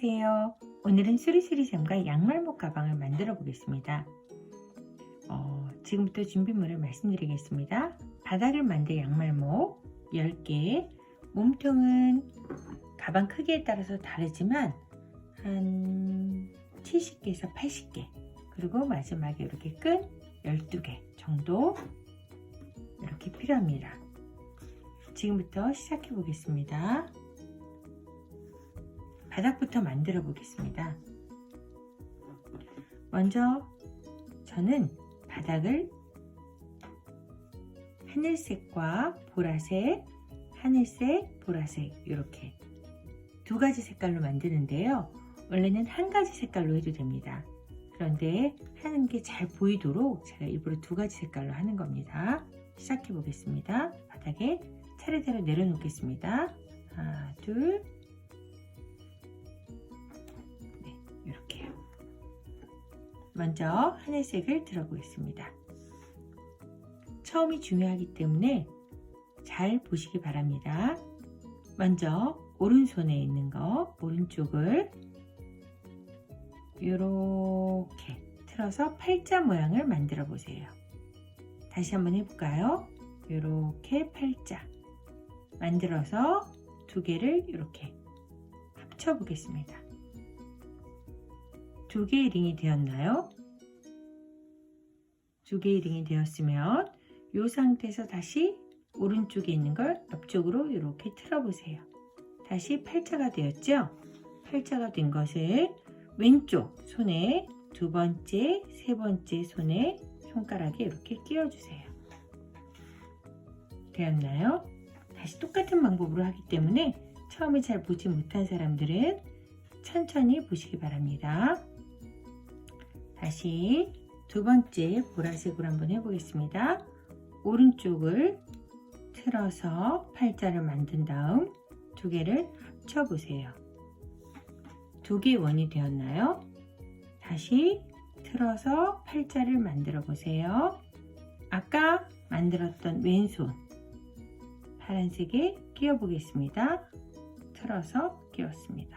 안녕하세요. 오늘은 수리수리샘과 양말목 가방을 만들어 보겠습니다. 어, 지금부터 준비물을 말씀드리겠습니다. 바닥을 만들 양말목 10개, 몸통은 가방 크기에 따라서 다르지만 한 70개에서 80개, 그리고 마지막에 이렇게 끈 12개 정도 이렇게 필요합니다. 지금부터 시작해 보겠습니다. 바닥부터 만들어 보겠습니다. 먼저 저는 바닥을 하늘색과 보라색, 하늘색, 보라색 이렇게 두 가지 색깔로 만드는데요. 원래는 한 가지 색깔로 해도 됩니다. 그런데 하는 게 잘 보이도록 제가 일부러 두 가지 색깔로 하는 겁니다. 시작해 보겠습니다. 바닥에 차례대로 내려놓겠습니다. 하나, 둘, 먼저 하늘색을 들어보겠습니다. 처음이 중요하기 때문에 잘 보시기 바랍니다. 먼저 오른손에 있는 거, 오른쪽을 이렇게 틀어서 팔자 모양을 만들어 보세요. 다시 한번 해볼까요? 이렇게 팔자 만들어서 두 개를 이렇게 합쳐 보겠습니다. 두 개의 링이 되었나요? 두 개의 링이 되었으면 이 상태에서 다시 오른쪽에 있는 걸 옆쪽으로 이렇게 틀어보세요. 다시 팔자가 되었죠? 팔자가 된 것을 왼쪽 손에 두 번째, 세 번째 손에 손가락에 이렇게 끼워주세요. 되었나요? 다시 똑같은 방법으로 하기 때문에 처음에 잘 보지 못한 사람들은 천천히 보시기 바랍니다. 다시 두 번째 보라색으로 한번 해보겠습니다. 오른쪽을 틀어서 팔자를 만든 다음 두 개를 합쳐보세요. 두 개의 원이 되었나요? 다시 틀어서 팔자를 만들어 보세요. 아까 만들었던 왼손 파란색에 끼워 보겠습니다. 틀어서 끼웠습니다.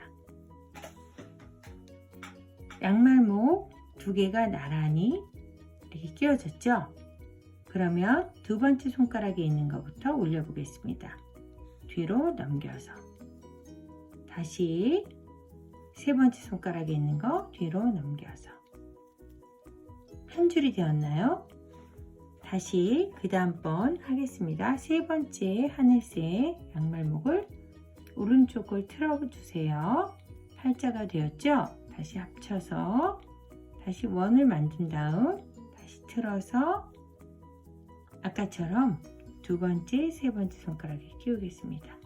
양말목 두 개가 나란히 이렇게 끼워졌죠? 그러면 두 번째 손가락에 있는 것부터 올려 보겠습니다. 뒤로 넘겨서 다시 세 번째 손가락에 있는 거 뒤로 넘겨서 한 줄이 되었나요? 다시 그 다음번 하겠습니다. 세 번째 하늘색 양말목을 오른쪽을 틀어 주세요. 팔자가 되었죠? 다시 합쳐서 다시 원을 만든 다음 다시 틀어서 아까처럼 두 번째, 세 번째 손가락에 끼우겠습니다.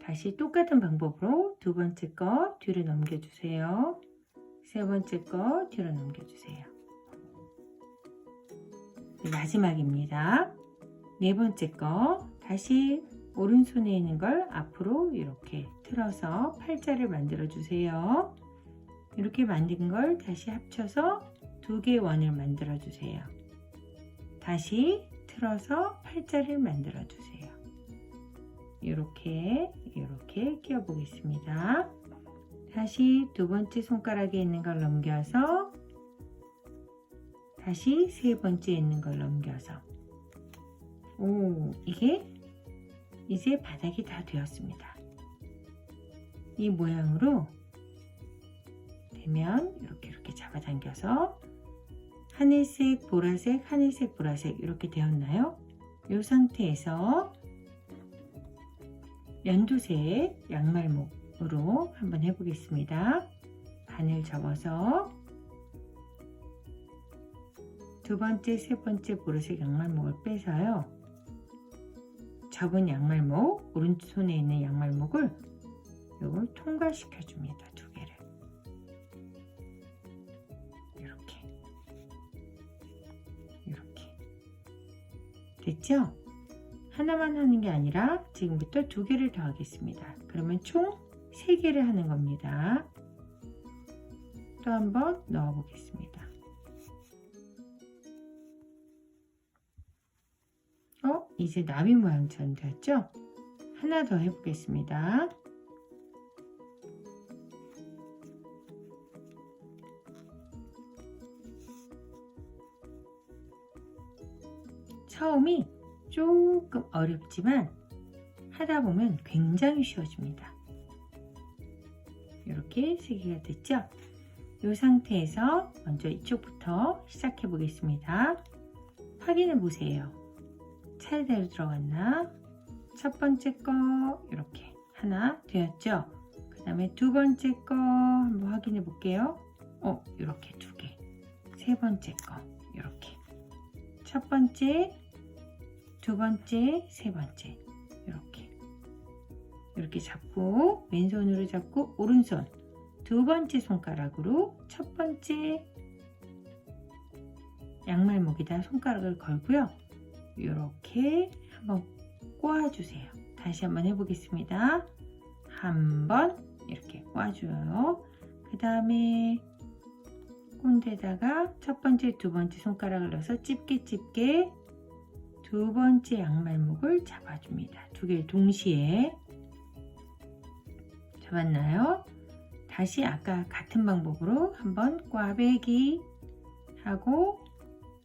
다시 똑같은 방법으로 두 번째 거 뒤로 넘겨주세요. 세 번째 거 뒤로 넘겨주세요. 네, 마지막입니다. 네 번째 거 다시 오른손에 있는 걸 앞으로 이렇게 틀어서 팔자를 만들어 주세요. 이렇게 만든 걸 다시 합쳐서 두 개의 원을 만들어 주세요. 다시 틀어서 팔자를 만들어 주세요. 이렇게 이렇게 끼워 보겠습니다. 다시 두 번째 손가락에 있는 걸 넘겨서 다시 세 번째 있는 걸 넘겨서 오 이게 이제 바닥이 다 되었습니다. 이 모양으로 되면 이렇게 이렇게 잡아당겨서 하늘색, 보라색, 하늘색, 보라색 이렇게 되었나요? 이 상태에서 연두색 양말목으로 한번 해보겠습니다. 바늘 접어서 두 번째, 세 번째 보라색 양말목을 빼서요. 접은 양말목, 오른손에 있는 양말목을 이걸 통과시켜 줍니다. 됐죠? 하나만 하는 게 아니라 지금부터 두 개를 더 하겠습니다. 그러면 총세 개를 하는 겁니다. 또 한번 넣어 보겠습니다. 어? 이제 나비 모양처럼 되었죠? 하나 더 해보겠습니다. 처음이 조금 어렵지만 하다 보면 굉장히 쉬워집니다. 이렇게 세 개가 됐죠? 이 상태에서 먼저 이쪽부터 시작해 보겠습니다. 확인해 보세요. 차례대로 들어갔나? 첫 번째 거 이렇게 하나 되었죠? 그 다음에 두 번째 거 한번 확인해 볼게요. 어, 이렇게 두 개. 세 번째 거 이렇게. 첫 번째, 두 번째, 세 번째 이렇게. 이렇게 잡고 왼손으로 잡고 오른손 두 번째 손가락으로 첫 번째 양말목에다 손가락을 걸고요. 이렇게 한번 꼬아주세요. 다시 한번 해보겠습니다. 한번 이렇게 꼬아줘요. 그 다음에 꼰대다가 첫 번째, 두 번째 손가락을 넣어서 집게 집게 두 번째 양말목을 잡아줍니다. 두 개를 동시에 잡았나요? 다시 아까 같은 방법으로 한번 꽈배기 하고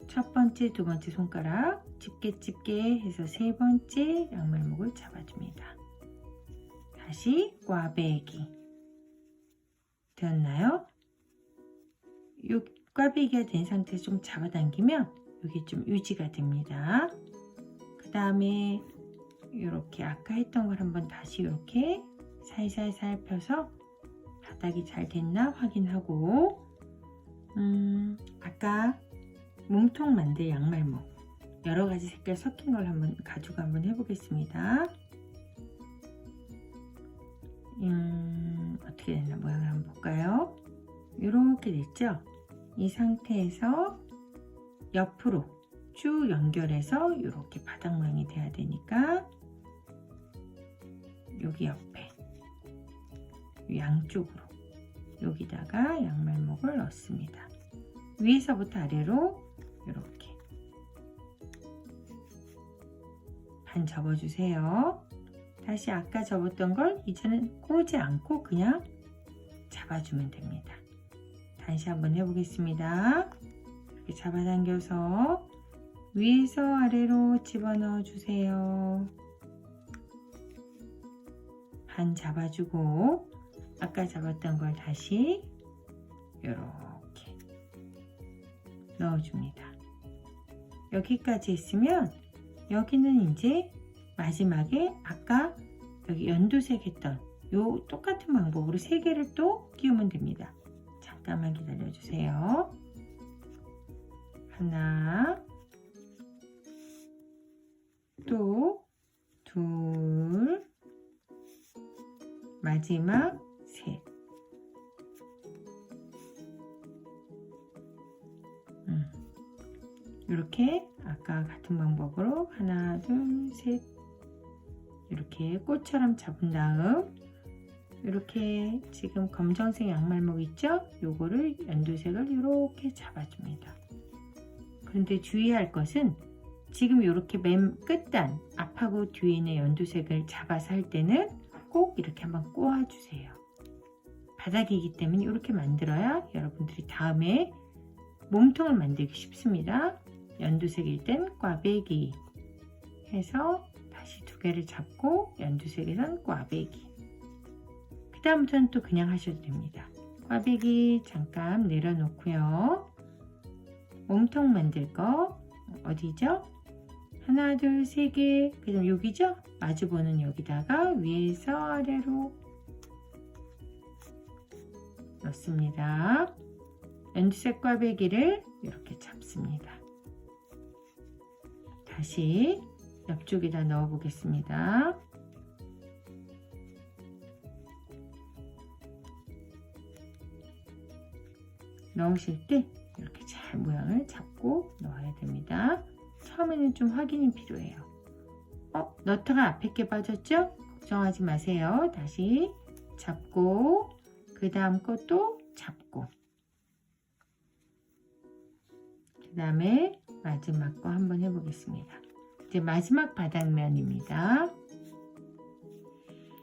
첫 번째, 두 번째 손가락 집게 집게 해서 세 번째 양말목을 잡아줍니다. 다시 꽈배기 되었나요? 요 꽈배기가 된 상태에서 좀 잡아당기면 이게 좀 유지가 됩니다. 그 다음에 이렇게 아까 했던 걸 한번 다시 이렇게 살살 살펴서 바닥이 잘 됐나 확인하고 음, 아까 몸통 만들 양말목 여러 가지 색깔 섞인 걸 한번 가지고 한번 해보겠습니다. 음, 어떻게 됐나 모양을 한번 볼까요? 이렇게 됐죠? 이 상태에서 옆으로 쭉 연결해서 이렇게 바닥 모양이 돼야 되니까 여기 옆에 양쪽으로 여기다가 양말목을 넣습니다. 위에서부터 아래로 이렇게 반 접어주세요. 다시 아까 접었던 걸 이제는 꼬지 않고 그냥 잡아주면 됩니다. 다시 한번 해보겠습니다. 이렇게 잡아당겨서 위에서 아래로 집어넣어 주세요. 반 잡아주고 아까 잡았던 걸 다시 이렇게 넣어줍니다. 여기까지 했으면 여기는 이제 마지막에 아까 여기 연두색 했던 요 똑같은 방법으로 세 개를 또 끼우면 됩니다. 잠깐만 기다려 주세요. 하나, 또, 둘, 마지막 셋. 음. 이렇게 아까 같은 방법으로 하나, 둘, 셋 이렇게 꽃처럼 잡은 다음 이렇게 지금 검정색 양말목 있죠? 요거를 연두색을 이렇게 잡아줍니다. 그런데 주의할 것은 지금 이렇게 맨 끝단 앞하고 뒤에 있는 연두색을 잡아서 할 때는 꼭 이렇게 한번 꼬아주세요. 바닥이기 때문에 이렇게 만들어야 여러분들이 다음에 몸통을 만들기 쉽습니다. 연두색일 땐 꽈배기 해서 다시 두 개를 잡고 연두색에선 꽈배기 그 다음부터는 또 그냥 하셔도 됩니다. 꽈배기 잠깐 내려놓고요. 몸통 만들 거 어디죠? 하나 둘 세 개 그럼 여기죠? 마주보는 여기다가 위에서 아래로 넣습니다. 연두색 꽈배기를 이렇게 잡습니다. 다시 옆쪽에다 넣어 보겠습니다. 넣으실 때 이렇게 잘 모양을 잡고 넣어야 됩니다. 처음에는 좀 확인이 필요해요. 어, 너트가 앞에 게 빠졌죠? 걱정하지 마세요. 다시 잡고 그 다음 것도 잡고 그 다음에 마지막 거 한번 해보겠습니다. 이제 마지막 바닥면입니다.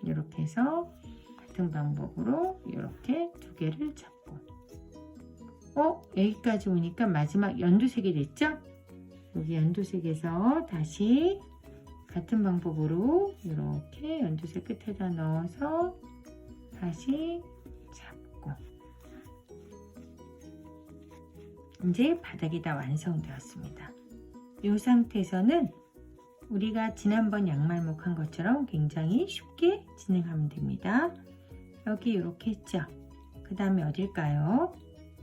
이렇게 해서 같은 방법으로 이렇게 두 개를 잡고 어? 여기까지 오니까 마지막 연두색이 됐죠? 여기 연두색에서 다시 같은 방법으로 이렇게 연두색 끝에다 넣어서 다시 잡고 이제 바닥이 다 완성되었습니다. 이 상태에서는 우리가 지난번 양말목 한 것처럼 굉장히 쉽게 진행하면 됩니다. 여기 이렇게 했죠? 그 다음에 어딜까요?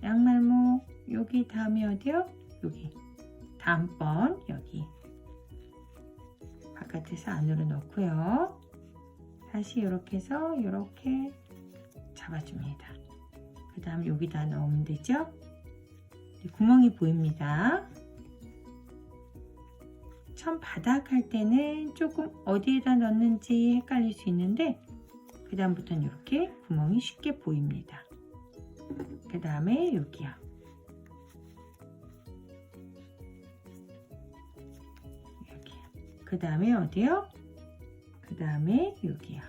양말목 여기 다음에 어디요? 여기 다음번 여기 바깥에서 안으로 넣고요. 다시 이렇게 해서 이렇게 잡아줍니다. 그 다음 여기다 넣으면 되죠? 이 구멍이 보입니다. 처음 바닥 할 때는 조금 어디에다 넣는지 헷갈릴 수 있는데 그 다음부터는 이렇게 구멍이 쉽게 보입니다. 그 다음에 여기요. 그 다음에 어디요? 그 다음에 여기요.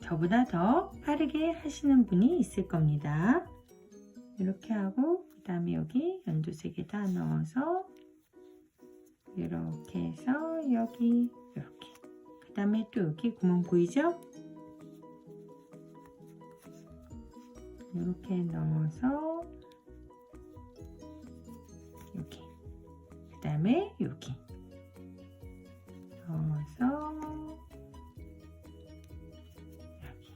저보다 더 빠르게 하시는 분이 있을 겁니다. 이렇게 하고 그 다음에 여기 연두색에 다 넣어서 이렇게 해서 여기 이렇게 그 다음에 또 여기 구멍 보이죠? 이렇게 넣어서 여기 그 다음에 여기 넣어서 여기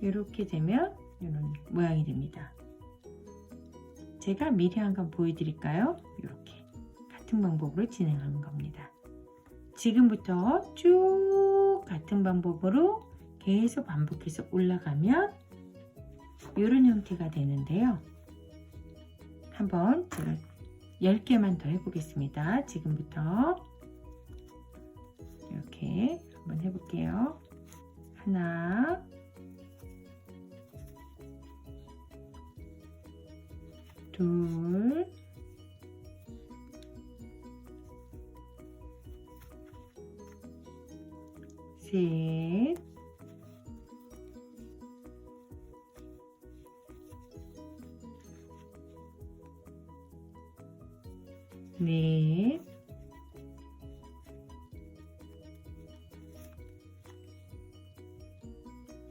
이렇게 되면 이런 모양이 됩니다. 제가 미리 한번 보여드릴까요? 이렇게 같은 방법으로 진행하는 겁니다. 지금부터 쭉 같은 방법으로 계속 반복해서 올라가면 이런 형태가 되는데요. 한번 제가 10개만 더 해보겠습니다. 지금부터 이렇게 한번 해볼게요. 하나 둘 셋, 넷,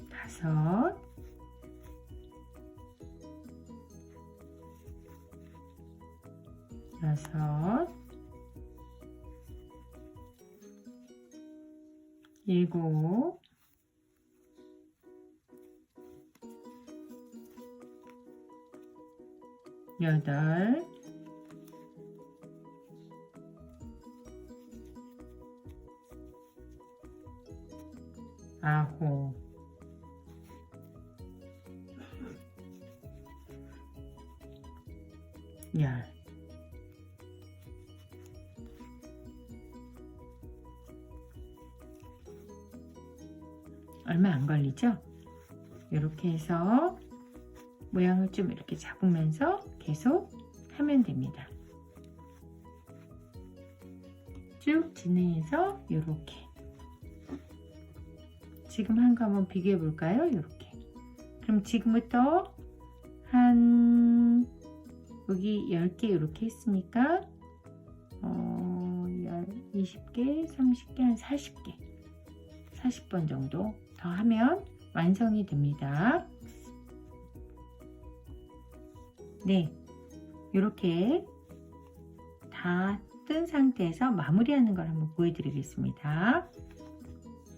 다섯, 여섯, 일곱, 여덟, 모양을 좀 이렇게 잡으면서 계속 하면 됩니다. 쭉 진행해서 이렇게 지금 한 거 한번 비교해 볼까요? 이렇게 그럼 지금부터 한 여기 10개 이렇게 했으니까 어, 20개, 30개, 한 40개 40번 정도 더 하면 완성이 됩니다. 네, 이렇게 다 뜬 상태에서 마무리하는 걸 한번 보여드리겠습니다.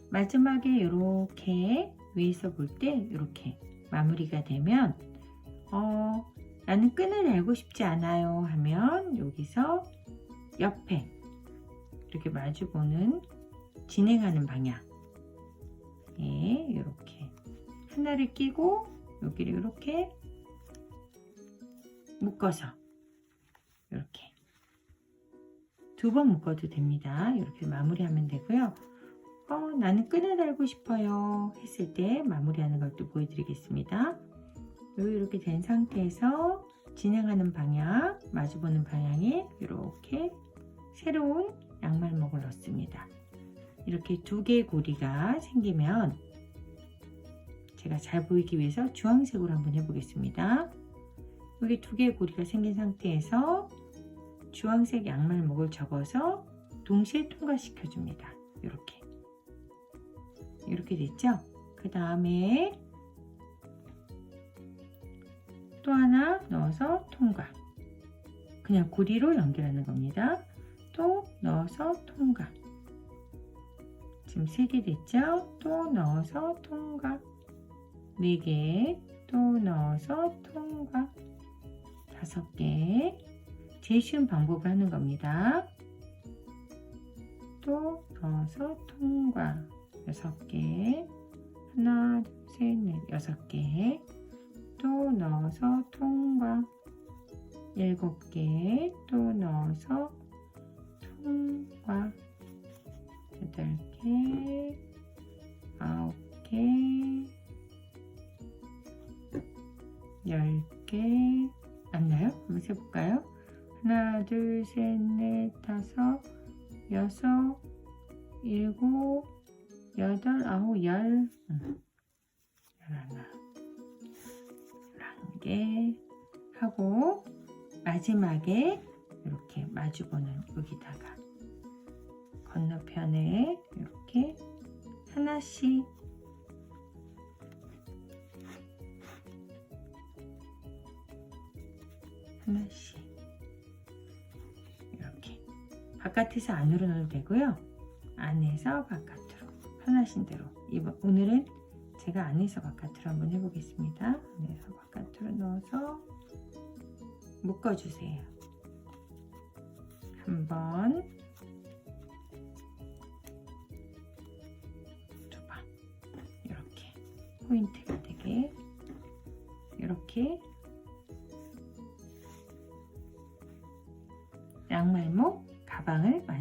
마지막에 이렇게 위에서 볼 때 이렇게 마무리가 되면 어, 나는 끈을 알고 싶지 않아요 하면 여기서 옆에 이렇게 마주보는 진행하는 방향. 예, 이렇게. 하나를 끼고 여기를 이렇게 묶어서 이렇게 두 번 묶어도 됩니다. 이렇게 마무리하면 되고요. 어, 나는 끈을 달고 싶어요 했을 때 마무리하는 걸 또 보여드리겠습니다. 이렇게 된 상태에서 진행하는 방향, 마주보는 방향에 이렇게 새로운 양말목을 넣습니다. 이렇게 두 개의 고리가 생기면 제가 잘 보이기 위해서 주황색으로 한번 해보겠습니다. 여기 두 개의 고리가 생긴 상태에서 주황색 양말목을 접어서 동시에 통과시켜 줍니다. 이렇게 이렇게 됐죠? 그 다음에 또 하나 넣어서 통과 그냥 고리로 연결하는 겁니다. 또 넣어서 통과 지금 세개 됐죠? 또 넣어서 통과 네개또 넣어서 통과 다섯 개. 제일 쉬운 방법을 하는 겁니다. 또 넣어서 통과. 여섯 개. 하나 둘셋넷 여섯 개. 또 넣어서 통과. 일곱 개. 또 넣어서 통과. 여덟 개. 아홉 개. 열 개? 한번 세볼까요? 하나 둘 셋 넷 다섯 여섯 일곱 여덟 아홉 열 음. 열하나 열한 개 하고 마지막에 이렇게 마주보는 여기다가 건너편에 이렇게 하나씩 하나씩. 이렇게 바깥에서 안으로 넣어도 되고요. 안에서 바깥으로. 편하신 대로. 이번 오늘은 제가 안에서 바깥으로 한번 해보겠습니다. 안에서 바깥으로 넣어서 묶어주세요. 한번. 두 번 이렇게. 포인트가 되게. 이렇게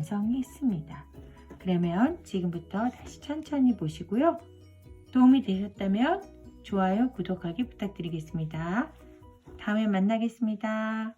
완성했습니다. 그러면 지금부터 다시 천천히 보시고요. 도움이 되셨다면 좋아요, 구독하기 부탁드리겠습니다. 다음에 만나겠습니다.